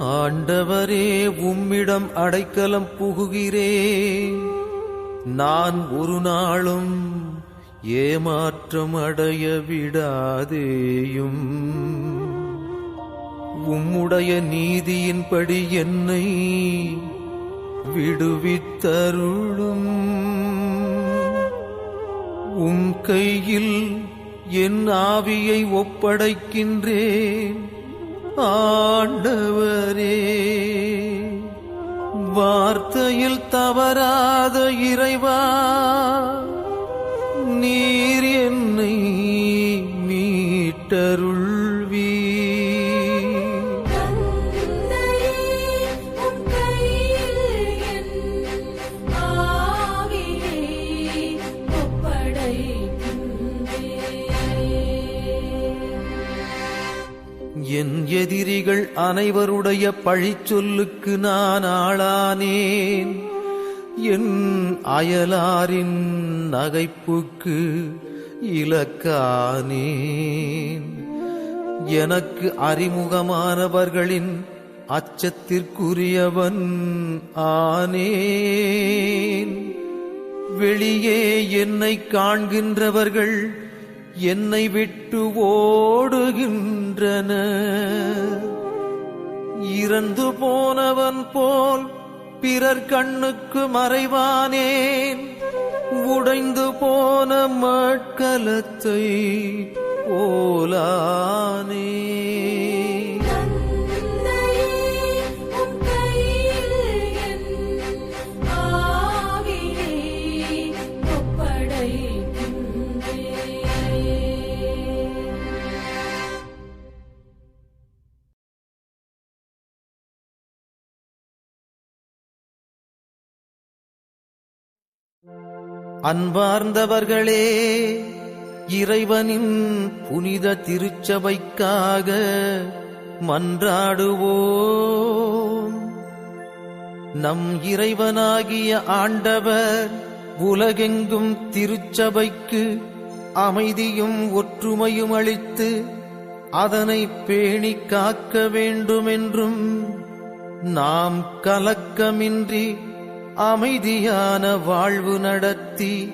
ஆண்டவரே உம்மிடம் அடைக்கலம் புகுகிறேன். நான் ஒரு நாளும் ஏமாற்றம் அடைய விடாதேயும். உம்முடைய நீதியின்படி என்னை விடுவித்தருளும். உம் கையில் என் ஆவியை ஒப்படைக்கின்றேன். ஆண்டவரே வார்த்தையில் தவறாத இறைவா நீர் என்னை மீட்டருள் அனைவருடைய பழிச்சொல்லுக்கு நான் ஆளானேன். என் அயலாரின் நகைப்புக்கு இலக்கானேன். எனக்கு அறிமுகமானவர்களின் அச்சத்திற்குரியவன் ஆனேன். வெளியே என்னை காண்கின்றவர்கள் என்னை விட்டு ஓடுகின்றன இறந்து போனவன் போல் பிறர் கண்ணுக்கு மறைவானேன். உடைந்து போன மட்கலத்தை போலானே அன்பார்ந்தவர்களே இறைவனின் புனித திருச்சபைக்காக மன்றாடுவோம். நம் இறைவனாகிய ஆண்டவர் உலகெங்கும் திருச்சபைக்கு அமைதியும் ஒற்றுமையும் அளித்து அதனை பேணி காக்க வேண்டுமென்றும் நாம் கலக்கமின்றி அமைதியான வாழ்வு நடத்தி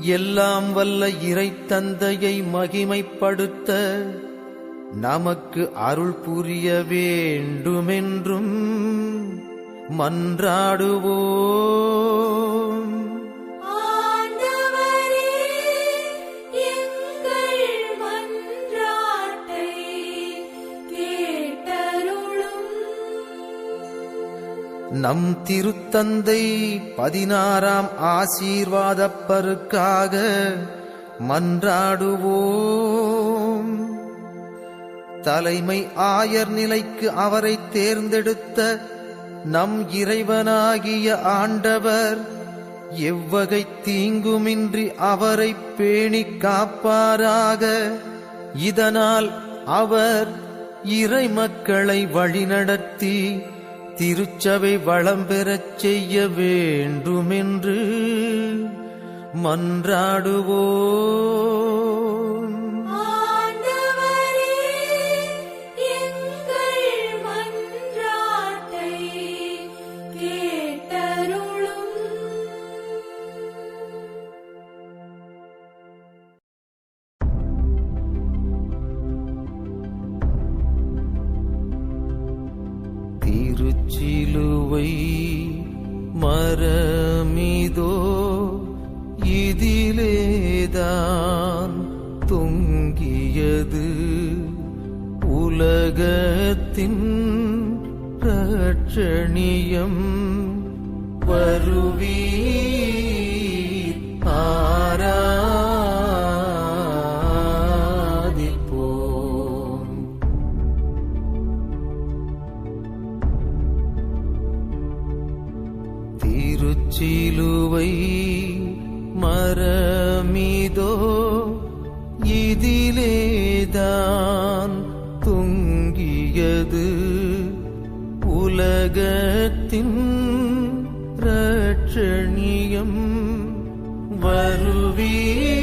எல்லாம் வல்ல இறை தந்தையை மகிமைப்படுத்த நமக்கு அருள் புரிய வேண்டுமென்றும் மன்றாடுவோம். நம் திருத்தந்தை பதினாறாம் ஆசீர்வாதப்பருக்காக மன்றாடுவோம். தலைமை ஆயர் நிலைக்கு அவரை தேர்ந்தெடுத்த நம் இறைவனாகிய ஆண்டவர் எவ்வகை தீங்குமின்றி அவரை பேணி காப்பாராக. இதனால் அவர் இறை மக்களை வழிநடத்தி திருச்சபை வளம் பெறச் செய்ய வேண்டுமென்று மன்றாடுவோ சிலுவை மரமிதோ இதிலேதான் தொங்கியது உலகத்தின் ரட்சணியம் வருவீ ஆரா சிலுவை மரமிதோ இதிலேதான் தொங்கியது. உலகத்தின் ரட்சணியம் வருவீ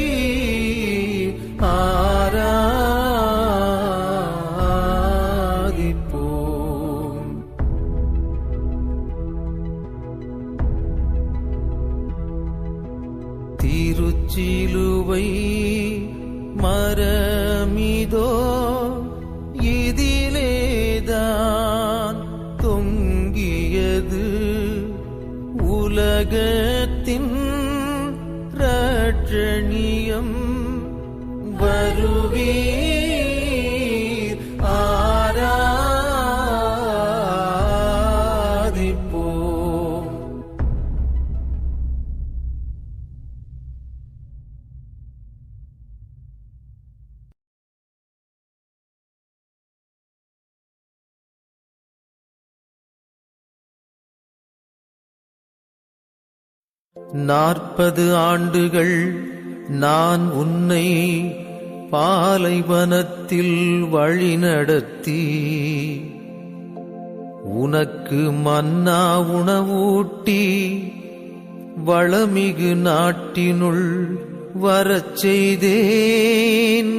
சிலுவை மரமிதோ இதிலேதான் தொங்கியது உலகத்தின் ரட்சணியம். வருவீர் நாற்பது ஆண்டுகள் நான் உன்னை பாலைவனத்தில் வழிநடத்தி. உனக்கு மன்னா உணவூட்டி வளமிகு நாட்டினுள் வரச் செய்தேன்.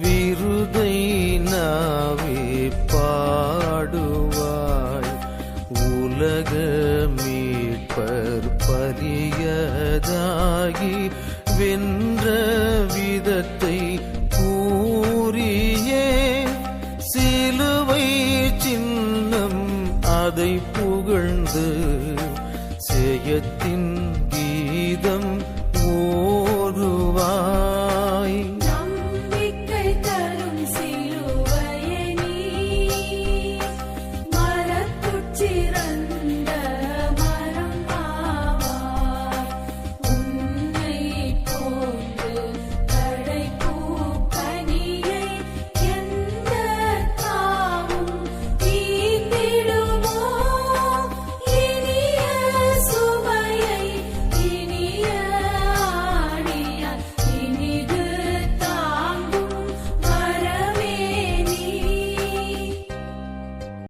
விருதை நாவே பாடுவாய். உலக மீட்பர் பரியதாகி வென்ற விதத்தை கூறியே. சிலுவை சின்னம் அதை புகழ்ந்து செயத்தின்